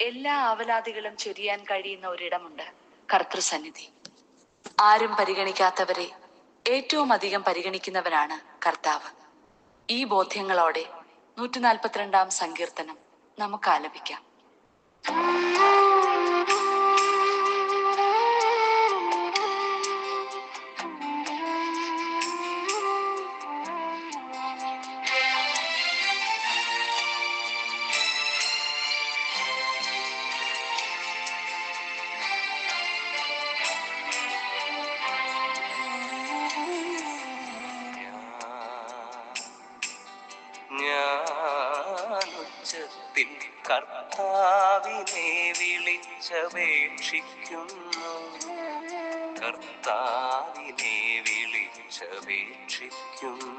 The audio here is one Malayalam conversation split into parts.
എല്ലാ ആവലാതികളും ചൊരിയാൻ കഴിയുന്ന ഒരിടമുണ്ട് കർത്തൃസന്നിധി ആരും പരിഗണിക്കാത്തവരെ ഏറ്റവും അധികം പരിഗണിക്കുന്നവനാണ് കർത്താവ്. ഈ ബോധ്യങ്ങളോടെ നൂറ്റി നാൽപ്പത്തിരണ്ടാം സങ്കീർത്തനം നമുക്ക് ആലപിക്കാം. ഞാനുച്ചത്തിൽ കർത്താവിനെ വിളിച്ചപേക്ഷിക്കുന്നു. കർത്താവിനെ വിളിച്ചപേക്ഷിക്കുന്നു.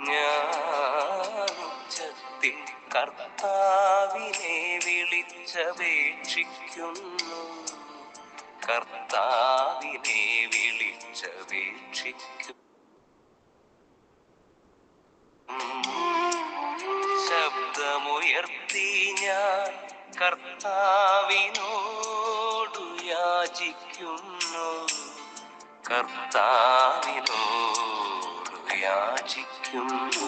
ഞാനുച്ചത്തിൽ കർത്താവിനെ വിളിച്ചപേക്ഷിക്കുന്നു. കർത്താവിനെ വിളിച്ചപേക്ഷിക്കുന്നു. കർത്താവിനോടു യാചിക്കുന്നു. കർത്താവിനോടു യാചിക്കുന്നു.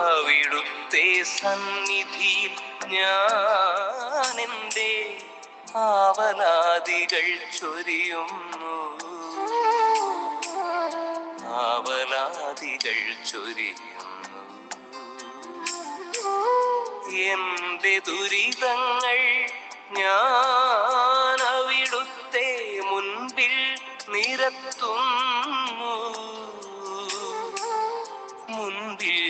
അവിടുത്തെ സന്നിധിയിൽ ഞാൻ എന്റെ ആവലാദികൾ ചൊരിയുന്നു. ആവലാദികൾ ചൊരിയുന്നു. എന്റെ ദുരിതങ്ങൾ ഞാൻ അവിടുത്തെ മുൻപിൽ നിരത്തുന്നു. മുൻപിൽ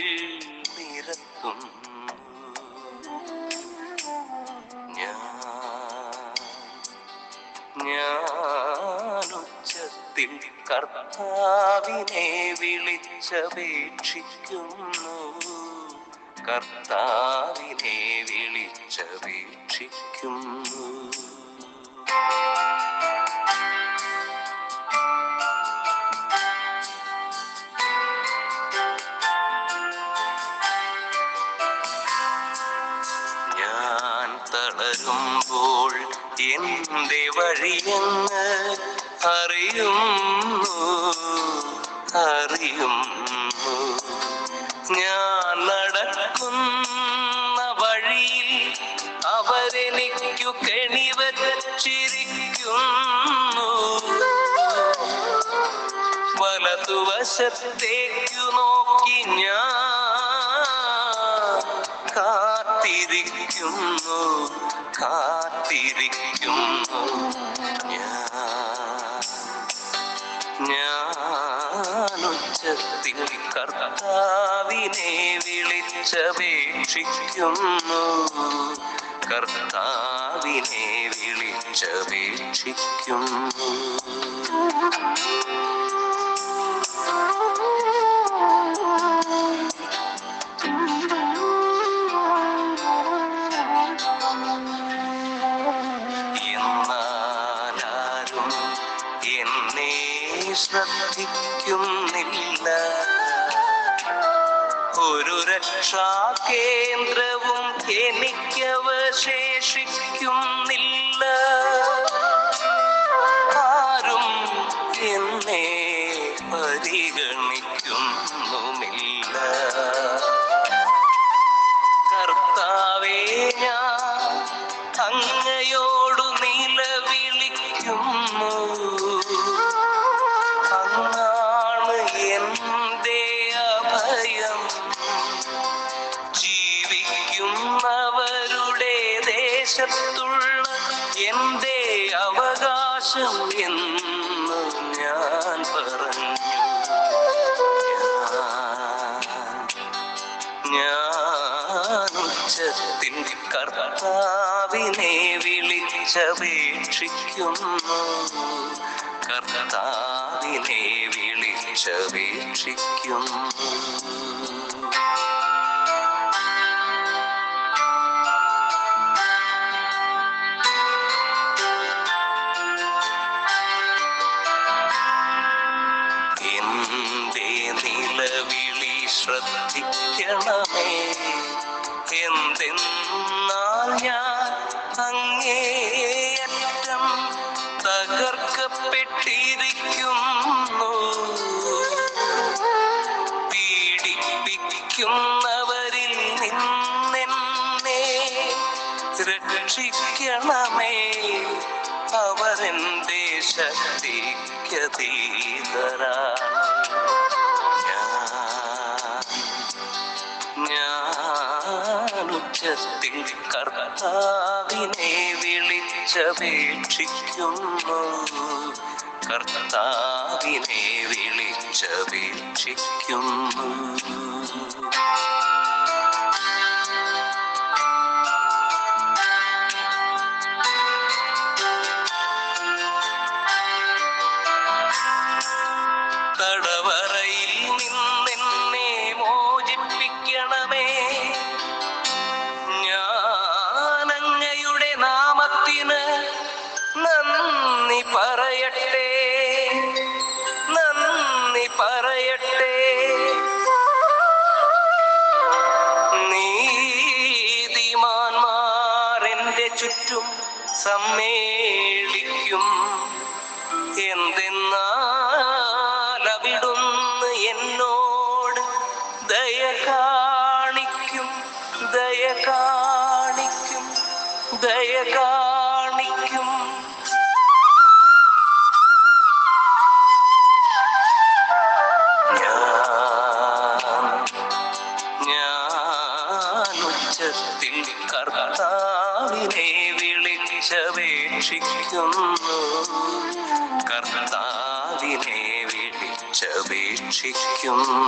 നിരത്തും ഞാനുച്ചത്തിൽ കർത്താവിനെ വിളിച്ചപേക്ഷിക്കുന്നു. കർത്താവിനെ വിളിച്ചപേക്ഷിക്കുന്നു ഞാൻ തളരുമ്പോൾ എന്റെ വഴിയെന്ന് അറിയുന്നു? അറിയുന്നു. കെണിവച്ചിരിക്കുന്നു വലതുവശത്തേക്കു നോക്കി ഞാൻ കാത്തിരിക്കുന്നു കാത്തിരിക്കുന്നു. ഞാനുച്ചത്തിൽ കർത്താവിനെ വിളിച്ചപേക്ഷിക്കുന്നു. കർത്താവിനെ വിളിച്ചപേക്ഷിക്കുന്നു ശ്രദ്ധിക്കുന്നില്ല. ഒരു രക്ഷാ കേന്ദ്രവും എനിക്കവശേഷിക്കുന്നില്ല. ദേശത്തുള്ള എന്റെ അവകാശം എന്ന് ഞാൻ പറഞ്ഞു. ഞാനുച്ചത്തിൽ കർത്താവിനെ വിളിച്ചപേക്ഷിക്കുന്നു. കർത്താവിനെ വിളിച്ചപേക്ഷിക്കുന്നു. നിലവിളി ശ്രദ്ധിക്കണമേ. എന്തെന്നാൽ ഞാൻ അങ്ങേയറ്റം തകർക്കപ്പെട്ടിരിക്കുന്നു. പീഡിപ്പിക്കുന്നവരിൽ നിന്നെന്നെ രക്ഷിക്കണമേ. അവരെന്റെ ശക്തിക്കതീതരാണ് ഉച്ചത്തിൽ കർത്താവിനെ വിളിച്ചപേക്ഷിക്കുന്നു. കർത്താവിനെ വിളിച്ചപേക്ഷിക്കുന്നു. ചുറ്റും സമ്മേളിക്കും. എന്തെന്നാൽ എന്നോട് ദയ കാണിക്കും ദയ കാണിക്കും ദയ കാണിക്കും വിളിച്ചപേക്ഷിക്കുന്നു കർത്താവിനെ വിളിച്ചപേക്ഷിക്കുന്നു.